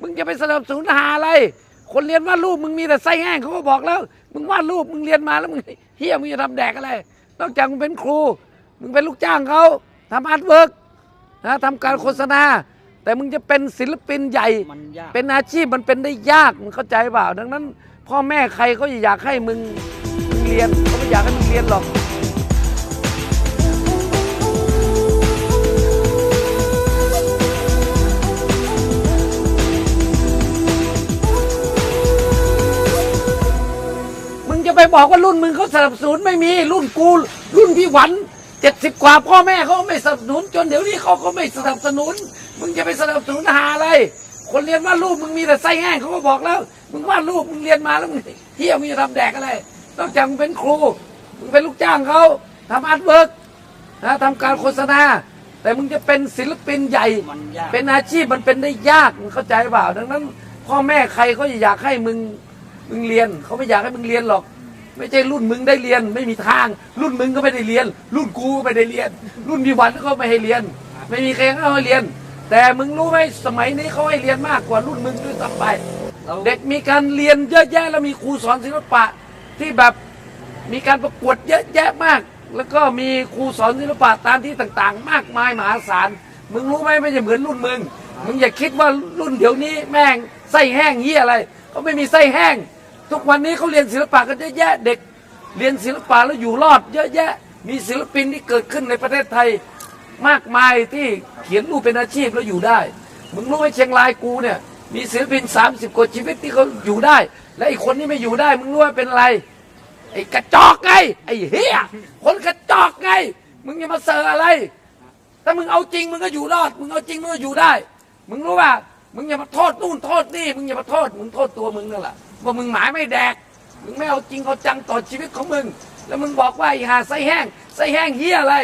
มึงจะไปสนับสนุนหาอะไร คนเรียนวาดรูปมึงมีแต่ไส้แห้งเขาก็บอกแล้ว มึงวาดรูปมึงเรียนมาแล้วมึงเฮียมึงจะทำแดกอะไร นอกจากมึงเป็นครู มึงเป็นลูกจ้างเขาทำอาร์ตเวิร์กนะทำการโฆษณา แต่มึงจะเป็นศิลปินใหญ่ มันยากเป็นอาชีพมันเป็นได้ยากมึงเข้าใจเปล่า ดังนั้น พ่อแม่ใครเขาอยากให้มึงมึงเรียนเขาไม่อยากให้มึงเรียนหรอก บอกว่ารุ่นมึงเขาสนับสนุนไม่มีรุ่นกูรุ่นพี่หวันเจ็ดสิบกว่าพ่อแม่เขาไม่สนับสนุน จนเดี๋ยวนี้เขาก็ไม่สนับสนุน มึงจะไปสนับสนุนหาอะไร คนเรียนวาดรูปมึงมีแต่ไส้แห้งเขาก็บอกแล้ว มึงวาดรูปมึงเรียนมาแล้วมึงเฮียมึงจะทำแดกอะไรนอกจากมึงเป็นครูมึงเป็นลูกจ้างเขาทำอาร์ตเวิร์กนะทำการโฆษณา แต่มึงจะเป็นศิลปินใหญ่มันยากเป็นอาชีพมันเป็นได้ยากมึงเข้าใจเปล่า ดังนั้น พ่อแม่ใครเขาอยากให้มึงมึงเรียนเขาไม่อยากให้มึงเรียนหรอก ไม่ใช่รุ่นมึงได้เรียนไม่มีทาง รุ่นมึงก็ไม่ได้เรียน รุ่นกูก็ไม่ได้เรียน รุ่นพี่วันก็ไม่ให้เรียน ไม่มีใครเขาให้เรียน แต่มึงรู้ไหมสมัยนี้เขาให้เรียนมากกว่ารุ่นมึงด้วยซ้ำไปแล้วเด็กมีการเรียนเยอะแยะแล้วมีครูสอนศิลปะ ที่แบบมีการประกวดเยอะแยะมาก แล้วก็มีครูสอนศิลปะตามที่ต่างๆ มากมายมหาศาลมึงรู้ไหมไม่ใช่เหมือนรุ่นมึงมึงอย่าคิดว่ารุ่นเดี๋ยวนี้แม่งไส้แห้งเหี้ยอะไรเขาไม่มีไส้แห้ง ทุกวันนี้เขาเรียนศิลปะกันเยอะแยะเด็ก เรียนศิลปะแล้วอยู่รอด เยอะแยะ มีศิลปินที่เกิดขึ้นในประเทศไทยมากมายที่เขียนรูปเป็นอาชีพแล้วอยู่ได้ มึงรู้ไหมเชียงรายกูเนี่ย มีศิลปิน 30 กว่าชีวิตที่เขาอยู่ได้ และไอ้คนที่ไม่อยู่ได้ มึงรู้ว่าเป็นอะไร ไอ้กระจอกไง ไอ้เฮียคนกระจอกไง มึงจะมาเซอร์อะไร ถ้ามึงเอาจริงมึงก็อยู่รอด มึงเอาจริงมึงก็อยู่ได้ มึงรู้ว่ามึงอย่ามาโทษนู่นโทษนี่ มึงอย่ามาโทษ มึงโทษตัวมึงนั่นแหละ ว่ามึงหมายไม่แดก มึงไม่เอาจริงเอาจังต่อชีวิตของมึง แล้วมึงบอกว่าไอ้หาไส้แห้งไส้แห้งเฮียอะไร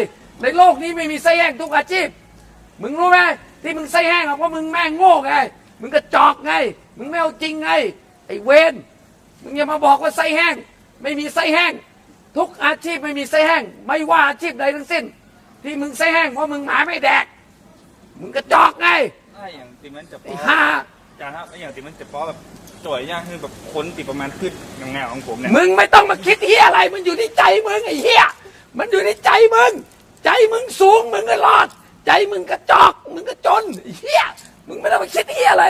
ในโลกนี้ไม่มีไส้แห้งทุกอาชีพ มึงรู้ไหมที่มึงไส้แห้งอะเพราะมึงแม่งโง่ไง มึงกระจอกไง มึงไม่เอาจริงไง ไอ้เวนมึงอย่ามาบอกว่าไส้แห้ง ไม่มีไส้แห้ง ทุกอาชีพไม่มีไส้แห้ง ไม่ว่าอาชีพใดทั้งสิ้น ที่มึงไส้แห้งเพราะมึงหมาไม่แดก มึงกระจอกไงถ้าอย่างติมันจะไอ้ป้อห่า จานครับไอ้อย่างติมันจะป้อแบบจ่อยย่างคือแบบค้นติประมาณขึ้นเงาๆของผมเนี่ยมึงไม่ต้องมาคิดเฮียอะไร มันอยู่ที่ใจมึงไอ้เฮียมันอยู่ในใจมึง ใจมึงสูงมึงก็รอด ใจมึงกระจอกมึงก็จนไอ้เฮียมึงไม่ต้องมาคิดเฮียอะไร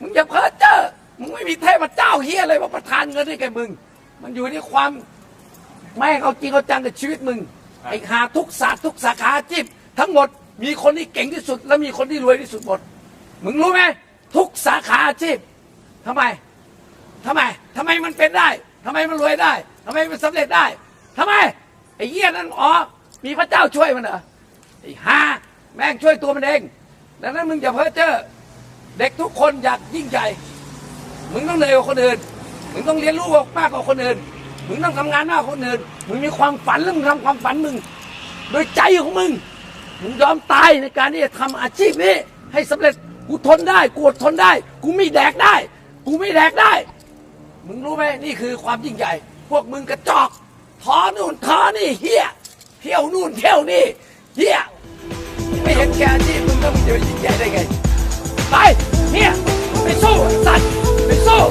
มึงอย่าเพ้อเจ้อมึงไม่มีเทพเจ้าเฮียอะไรมาประทานเงินให้แกมึง มันอยู่ที่ความแม่งเอาจริงเอาจังกับชีวิตมึงไอ้หาทุกศาสตร์ทุกสาขาอาชีพทั้งหมดมีคนที่เก่งที่สุด และมีคนที่รวยที่สุดหมด มึงรู้ไหม ทุกสาขาอาชีพทำไมทำไมทำไมมันเป็นได้ทำไมมันรวยได้ทำไมมันสำเร็จได้ทำไมไอ้เหี้ยนั่นอ๋อมีพระเจ้าช่วยมันเหรอไอ้ห่าแม่งช่วยตัวมันเองดังนั้นมึงอย่าเพ้อเจ้อเด็กทุกคนอยากยิ่งใหญ่ มึงต้องเหนื่อยกว่าคนอื่น มึงต้องเรียนรู้มากกว่าคนอื่น มึงต้องทำงานมากกว่าคนอื่น มึงมีความฝันแล้วมึงทำความฝันมึง โดยใจของมึง มึงยอมตายในการที่จะทำอาชีพนี้ให้สำเร็จ กูทนได้กูอดทนได้ กูไม่แดกได้ กูไม่แดกได้ มึงรู้ไหมนี่คือความยิ่งใหญ่ พวกมึงกระจอกท้อนู่นท้อนี่เฮียเที่ยวนู่นเที่ยวนี่เฮียไม่เห็นแก่ที่มึงแล้วมึงจะไปยิ่งใหญ่ได้ไงไปเฮียไปสู้สัตว์ไปสู้